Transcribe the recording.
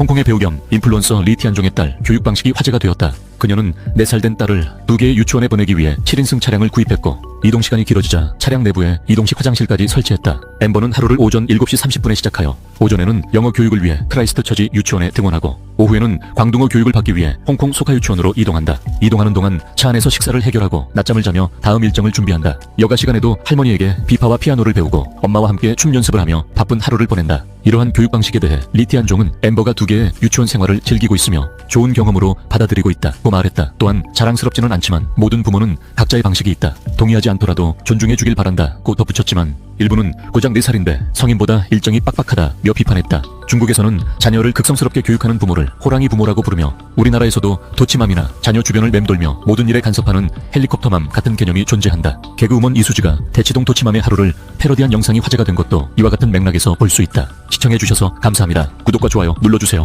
홍콩의 배우 겸 인플루언서 리 티안종의 딸 교육 방식이 화제가 되었다. 그녀는 4살 된 딸을 두 개의 유치원에 보내기 위해 7인승 차량을 구입했고 이동 시간이 길어지자 차량 내부에 이동식 화장실까지 설치했다. 엠버는 하루를 오전 7시 30분에 시작하여 오전에는 영어 교육을 위해 크라이스트 처지 유치원에 등원하고 오후에는 광둥어 교육을 받기 위해 홍콩 소카 유치원으로 이동한다. 이동하는 동안 차 안에서 식사를 해결하고 낮잠을 자며 다음 일정을 준비한다. 여가 시간에도 할머니에게 비파와 피아노를 배우고 엄마와 함께 춤 연습을 하며 바쁜 하루를 보낸다. 이러한 교육 방식에 대해 리티안종은 엠버가 두 개의 유치원 생활을 즐기고 있으며 좋은 경험으로 받아들이고 있다고 말했다. 또한 자랑스럽지는 않지만 모든 부모는 각자의 방식이 있다. 동의하지 않더라도 존중해 주길 바란다고 덧붙였지만 일부는 고작 4살인데 성인보다 일정이 빡빡하다며 비판했다. 중국에서는 자녀를 극성스럽게 교육하는 부모를 호랑이 부모라고 부르며 우리나라에서도 도치맘이나 자녀 주변을 맴돌며 모든 일에 간섭하는 헬리콥터맘 같은 개념이 존재한다. 개그우먼 이수지가 대치동 도치맘의 하루를 패러디한 영상이 화제가 된 것도 이와 같은 맥락에서 볼 수 있다. 시청해주셔서 감사합니다. 구독과 좋아요 눌러주세요.